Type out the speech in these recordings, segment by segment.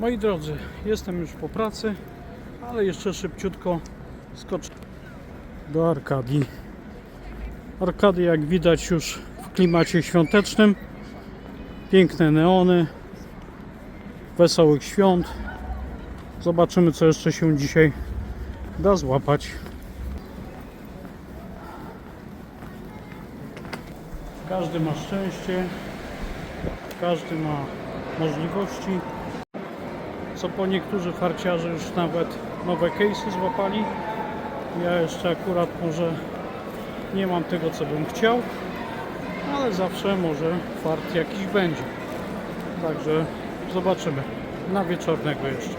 Moi drodzy, jestem już po pracy, ale jeszcze szybciutko skoczę do Arkadii. Arkady jak widać już w klimacie świątecznym. Piękne neony, wesołych świąt. Zobaczymy co jeszcze się dzisiaj da złapać. Każdy ma szczęście, każdy ma możliwości. Co po niektórzy farciarze już nawet nowe case'y złapali. Ja jeszcze akurat może nie mam tego co bym chciał, ale zawsze może fart jakiś będzie. Także zobaczymy. Na wieczornego jeszcze.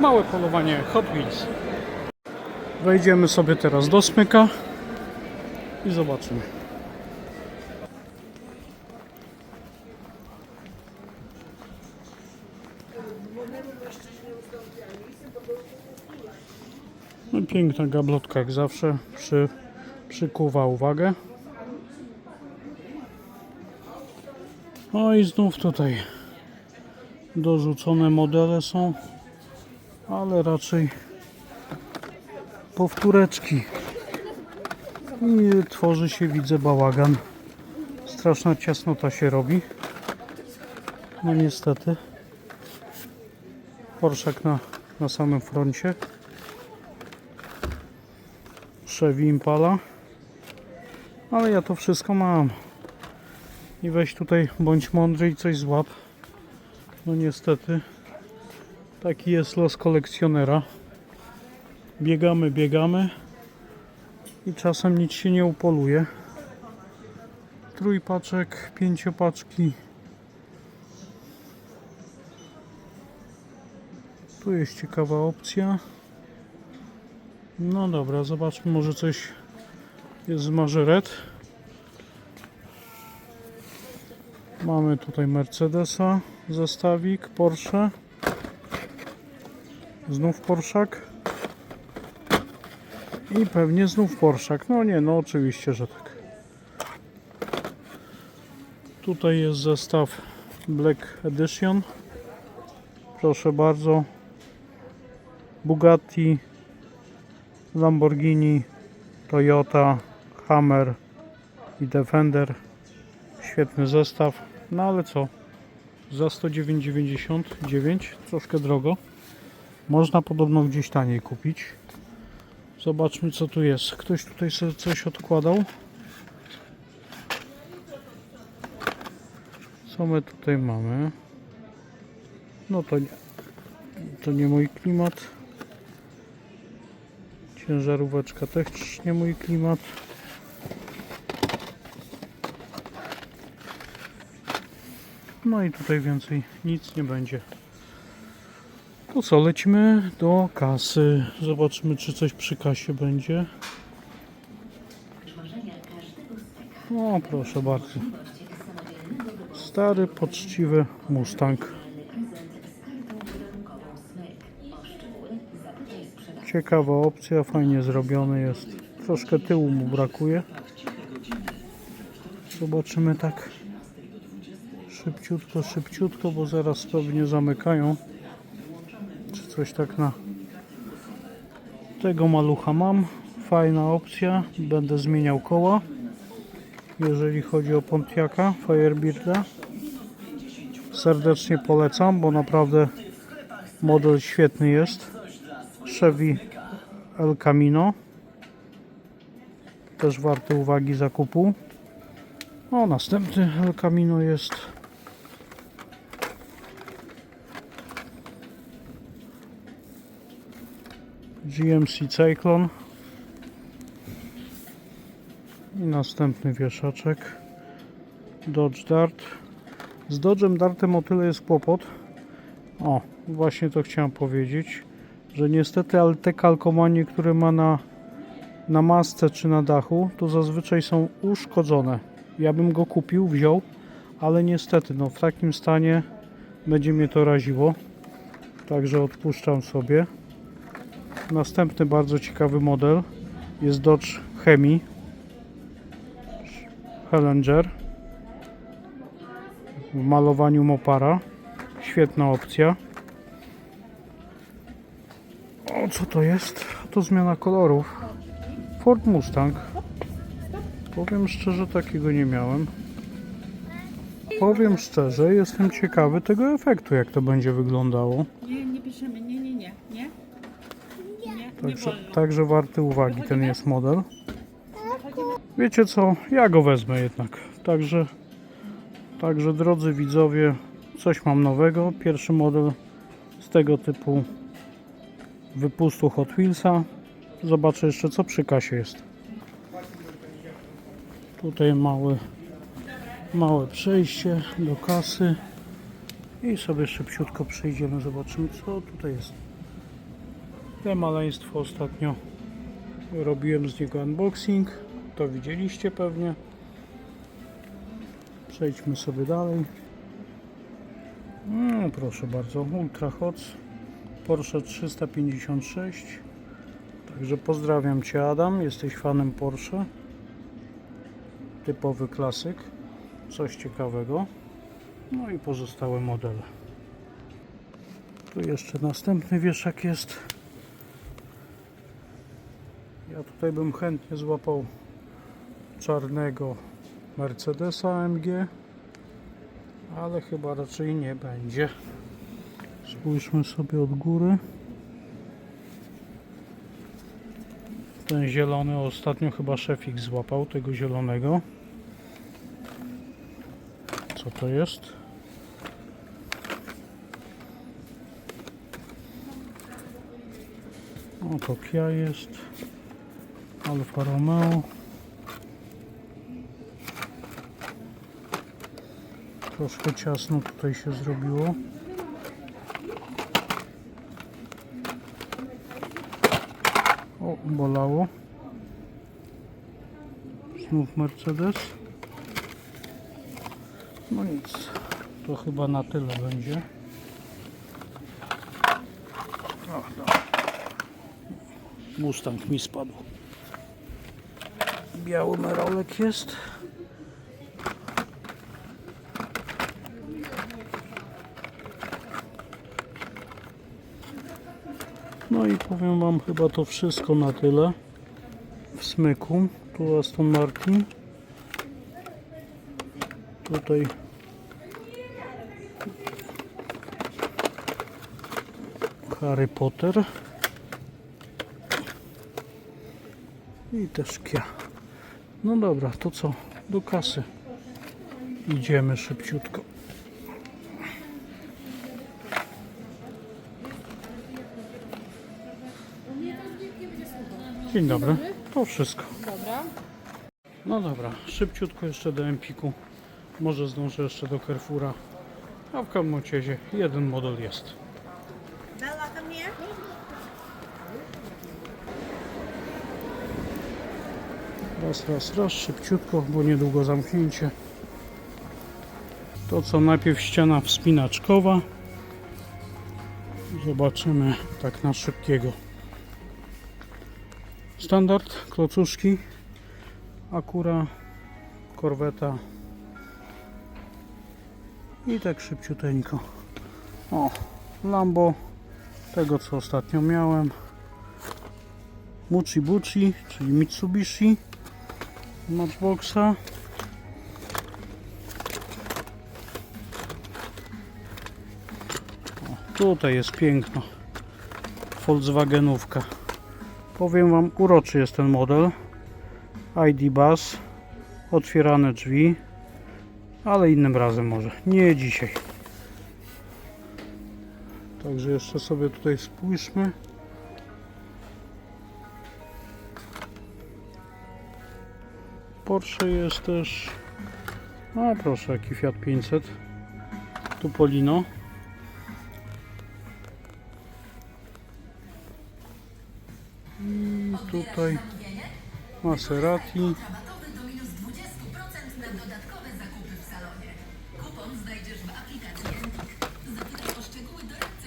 Małe polowanie Hot Wheels. Wejdziemy sobie teraz do smyka i zobaczymy. Piękna gablotka jak zawsze przy, przykuwa uwagę. No i znów tutaj dorzucone modele są, ale raczej powtóreczki. I tworzy się, widzę, bałagan. Straszna ciasnota się robi. No niestety. Porszak na, na samym froncie. Chevy Impala. Ale ja to wszystko mam. I weź tutaj, bądź mądry i coś złap. No niestety. Taki jest los kolekcjonera. Biegamy, biegamy. I czasem nic się nie upoluje. Trójpaczek, pięciopaczki. Tu jest ciekawa opcja. No dobra, zobaczmy, może coś jest z mażeret. Mamy tutaj Mercedesa, zestawik, Porsche. Znów Porszak. I pewnie znów Porszak. No nie, no oczywiście, że tak. Tutaj jest zestaw Black Edition. Proszę bardzo. Bugatti, Lamborghini, Toyota, Hammer i Defender. Świetny zestaw. No ale co? Za 109,99 troszkę drogo. Można podobno gdzieś taniej kupić. Zobaczmy co tu jest. Ktoś tutaj sobie coś odkładał. Co my tutaj mamy? No to nie, to nie mój klimat. Ciężaróweczka też nie mój klimat. No i tutaj więcej nic nie będzie. To co, lecimy do kasy. Zobaczymy, czy coś przy kasie będzie. O, proszę bardzo. Stary, poczciwy Mustang. Ciekawa opcja, fajnie zrobiony jest. Troszkę tyłu mu brakuje. Zobaczymy tak szybciutko, szybciutko, bo zaraz pewnie zamykają. Czy coś tak na tego malucha mam. Fajna opcja. Będę zmieniał koła. Jeżeli chodzi o Pontiaca Firebirda. Serdecznie polecam, bo naprawdę model świetny jest. Chevy El Camino. Też warty uwagi zakupu. O, następny El Camino jest. GMC Cyclone. I następny wieszaczek. Dodge Dart. Z Dodge'em Dartem o tyle jest kłopot. O, właśnie to chciałem powiedzieć że niestety ale te kalkomanie, które ma na, na masce czy na dachu, to zazwyczaj są uszkodzone. Ja bym go kupił, wziął, ale niestety no, w takim stanie będzie mnie to raziło. Także odpuszczam sobie. Następny bardzo ciekawy model jest Dodge Hemi Challenger w malowaniu Mopara. Świetna opcja. Co to jest? To zmiana kolorów. Ford Mustang. Powiem szczerze, takiego nie miałem. Powiem szczerze, jestem ciekawy tego efektu, jak to będzie wyglądało. Nie, nie piszemy, nie, nie, nie, nie. Także, także warty uwagi ten jest model. Wiecie co, ja go wezmę jednak. Także, także drodzy widzowie, coś mam nowego. Pierwszy model z tego typu wypustu Hot Wheelsa. Zobaczę jeszcze co przy kasie jest. Tutaj mały, małe przejście do kasy. I sobie szybciutko przejdziemy, zobaczymy co tutaj jest. Te maleństwo ostatnio robiłem z niego unboxing. To widzieliście pewnie. Przejdźmy sobie dalej. No, proszę bardzo, Ultra Hot Porsche 356. Także pozdrawiam Cię Adam, jesteś fanem Porsche. Typowy klasyk. Coś ciekawego. No i pozostałe modele. Tu jeszcze następny wieszak jest. Ja tutaj bym chętnie złapał czarnego Mercedesa AMG, ale chyba raczej nie będzie. Spójrzmy sobie od góry. Ten zielony ostatnio chyba szefik złapał tego zielonego. Co to jest? O, to Kia jest. Alfa Romeo. Troszkę ciasno tutaj się zrobiło. O, bolało. Znów Mercedes. No nic, to chyba na tyle będzie. O, dobra. Mustang mi spadł. Biały merolek jest. No i powiem Wam chyba to wszystko na tyle w smyku. Tu Aston Martin. Tutaj Harry Potter. I też Kia. No dobra, to co? Do kasy. Idziemy szybciutko. Dzień dobry. To wszystko. Dobra. No dobra, szybciutko jeszcze do Empiku. Może zdążę jeszcze do Carrefoura. A w Kamociezie jeden model jest. Bella, come here. Raz, raz, raz, szybciutko, bo niedługo zamknięcie. To co najpierw ściana wspinaczkowa. Zobaczymy tak na szybkiego. Standard, klocuszki, Akura, korweta i tak szybciuteńko. O, Lambo, tego co ostatnio miałem. Muchi Buchi, czyli Mitsubishi. Matchboxa. O, tutaj jest piękna Volkswagenówka. Powiem Wam, uroczy jest ten model. ID Bus, otwierane drzwi, ale innym razem może, nie dzisiaj. Także jeszcze sobie tutaj spójrzmy. Porsche jest też. A proszę, jaki Fiat 500. Tupolino.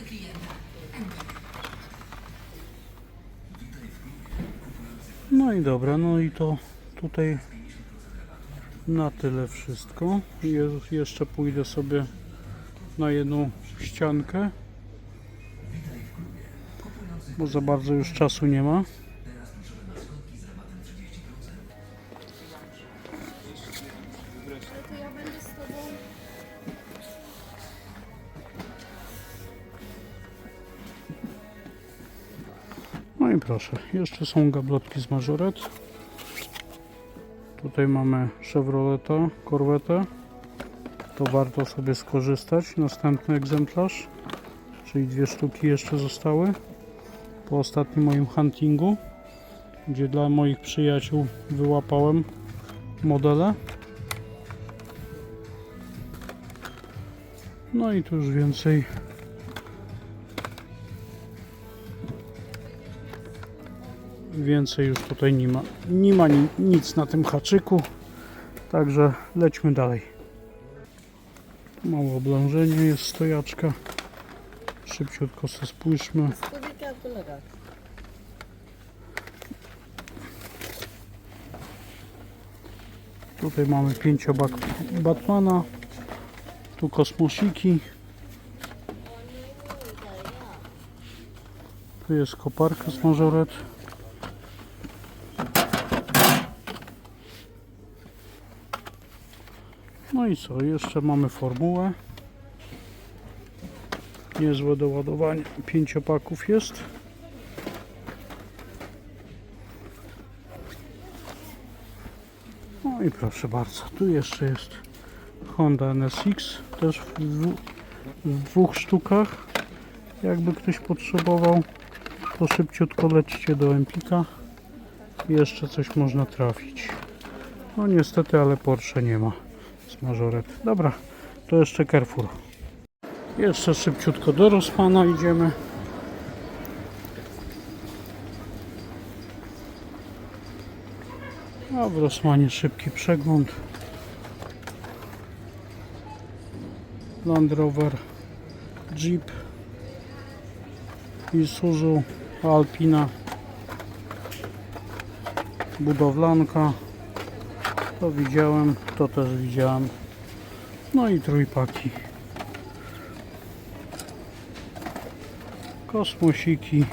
Klienta. Empik. No i dobra, no i to tutaj na tyle wszystko. Je, jeszcze pójdę sobie na jedną ściankę. bo za bardzo już czasu nie ma. Proszę, jeszcze są gablotki z mażoret. Tutaj mamy Chevroleta, Corvette. To warto sobie skorzystać. Następny egzemplarz, czyli dwie sztuki jeszcze zostały. Po ostatnim moim huntingu, gdzie dla moich przyjaciół wyłapałem modele. No i tu już więcej Więcej już tutaj nie ma, nie ma ni- nic na tym haczyku. Także lećmy dalej. Małe oblężenie jest stojaczka. Szybciutko se spójrzmy. Tutaj mamy pięciobak Batmana. Tu kosmosiki. Tu jest koparka z mażoret. No i co? Jeszcze mamy formułę. Niezłe do ładowania. Pięciopaków jest. No i proszę bardzo, tu jeszcze jest Honda NSX, też w, dwu, w dwóch sztukach. Jakby ktoś potrzebował, to szybciutko lećcie do Empika. Jeszcze coś można trafić. No niestety, ale Porsche nie ma mażoret. Dobra, to jeszcze Carrefour. Jeszcze szybciutko do Rossmana idziemy. A w Rossmanie szybki przegląd. Land Rover, Jeep, Isuzu, Alpina, budowlanka. To widziałem, to też widziałem. No i trójpaki. Kosmosiki,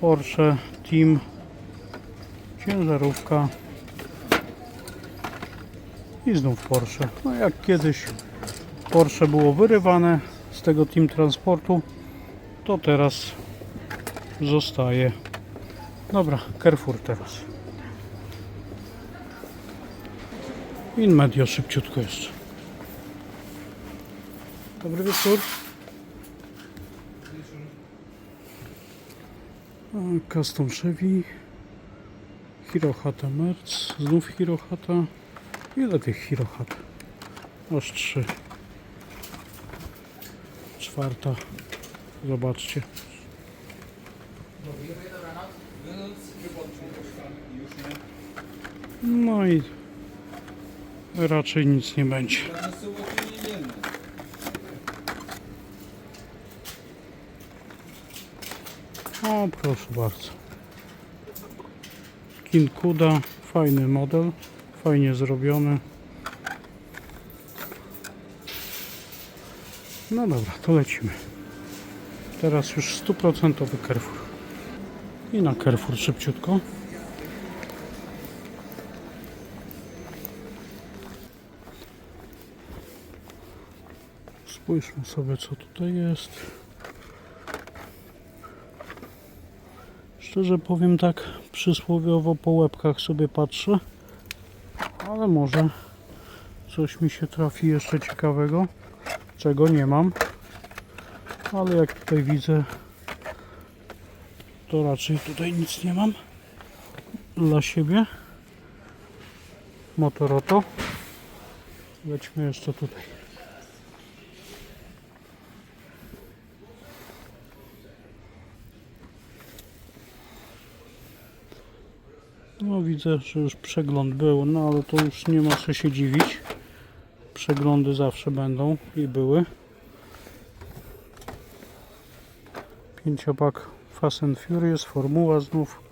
Porsche, Team, ciężarówka i znów Porsche. No jak kiedyś Porsche było wyrywane z tego team transportu, to teraz zostaje. Dobra, Carrefour teraz. In medio szybciutko jeszcze. Dobry wieczór. Custom Chevy. Hirohata Merc, znów Hirohata. Ile tych Hirohat? Aż trzy. Czwarta. Zobaczcie. No i raczej nic nie będzie. O, proszę bardzo. Kinkuda, fajny model, fajnie zrobiony. No dobra, to lecimy. Teraz już stuprocentowy Carrefour. I na Carrefour szybciutko. Spójrzmy sobie co tutaj jest. Szczerze powiem tak, przysłowiowo po łebkach sobie patrzę, ale może coś mi się trafi jeszcze ciekawego, czego nie mam, ale jak tutaj widzę, to raczej tutaj nic nie mam dla siebie. Motoroto. Lećmy jeszcze tutaj. Widzę, że już przegląd był, no ale to już nie ma co się dziwić. Przeglądy zawsze będą i były. Pięciopak Fast and Furious, formuła znów.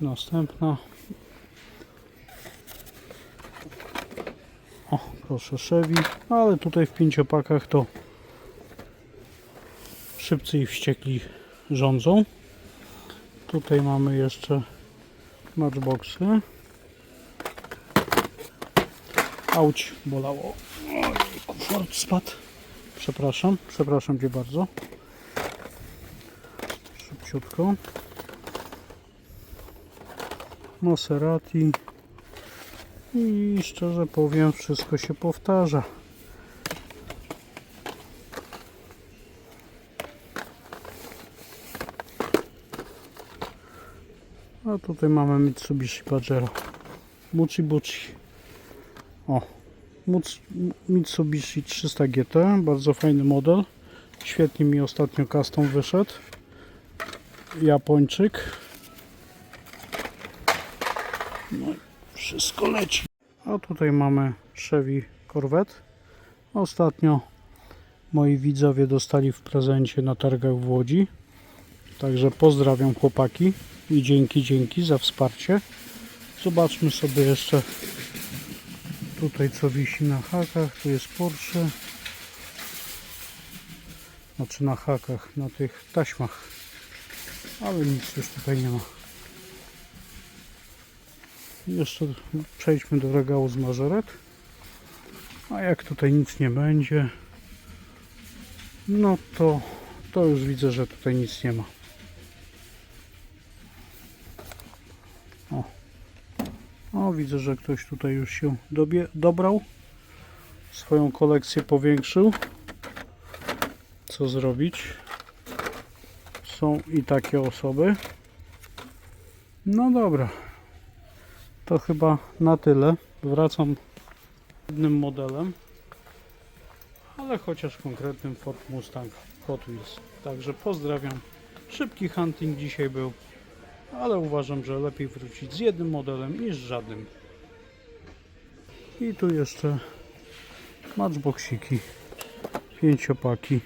Następna. O, proszę Chevy, ale tutaj w pięciopakach to Szybcy i wściekli rządzą. Tutaj mamy jeszcze matchboxy. Auć, bolało. Ford spadł. Przepraszam, przepraszam Cię bardzo. Szybciutko. Maserati. I szczerze powiem, wszystko się powtarza. A tutaj mamy Mitsubishi Pajero. Buchi. O, Mitsubishi 300 GT, bardzo fajny model. Świetnie mi ostatnio custom wyszedł. Japończyk. No i wszystko leci. A tutaj mamy Chevy Corvette. Ostatnio moi widzowie dostali w prezencie na targach w Łodzi. Także pozdrawiam chłopaki i dzięki, dzięki za wsparcie. Zobaczmy sobie jeszcze tutaj co wisi na hakach. Tu jest Porsche. Znaczy na hakach, na tych taśmach. Ale nic już tutaj nie ma. Jeszcze przejdźmy do regału z mażoret. A jak tutaj nic nie będzie, no to, to już widzę, że tutaj nic nie ma. O widzę, że ktoś tutaj już się dobie, dobrał. Swoją kolekcję powiększył. Co zrobić? Są i takie osoby. No dobra. To chyba na tyle. Wracam jednym modelem, ale chociaż konkretnym Ford Mustang Hot Wheels. Także pozdrawiam. Szybki hunting dzisiaj był, ale uważam, że lepiej wrócić z jednym modelem niż z żadnym. I tu jeszcze matchboxiki, pięciopaki,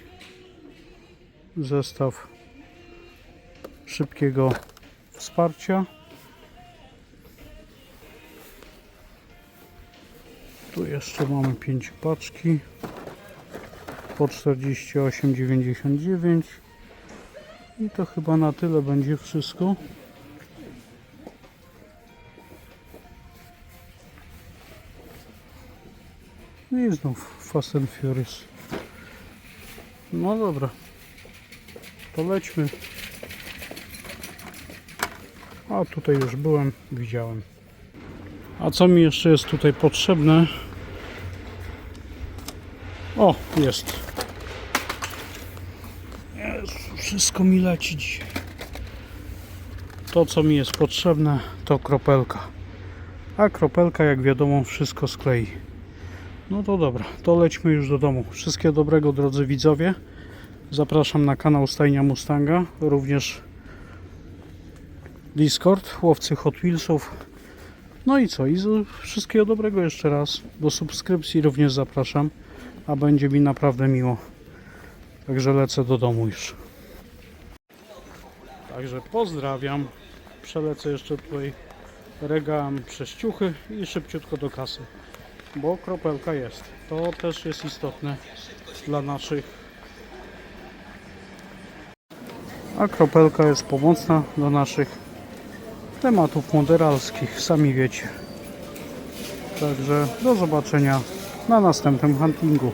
zestaw szybkiego wsparcia. Tu jeszcze mamy 5 paczki po 48,99 i to chyba na tyle będzie wszystko. I znów Fast and Furious. No dobra, to lećmy. A tutaj już byłem, widziałem. A co mi jeszcze jest tutaj potrzebne? O, jest. Jezu, wszystko mi leci dzisiaj. To, co mi jest potrzebne, to kropelka. A kropelka, jak wiadomo, wszystko sklei. No to dobra, to lećmy już do domu. Wszystkiego dobrego, drodzy widzowie. Zapraszam na kanał Stajnia Mustanga, również Discord, łowcy Hot Wheelsów. No i co? I wszystkiego dobrego jeszcze raz. Do subskrypcji również zapraszam, a będzie mi naprawdę miło. Także lecę do domu już. Także pozdrawiam. Przelecę jeszcze tutaj regałem przez ciuchy i szybciutko do kasy. Bo kropelka jest. To też jest istotne dla naszych. A kropelka jest pomocna do naszych tematów moderalskich, sami wiecie. Także do zobaczenia na następnym huntingu.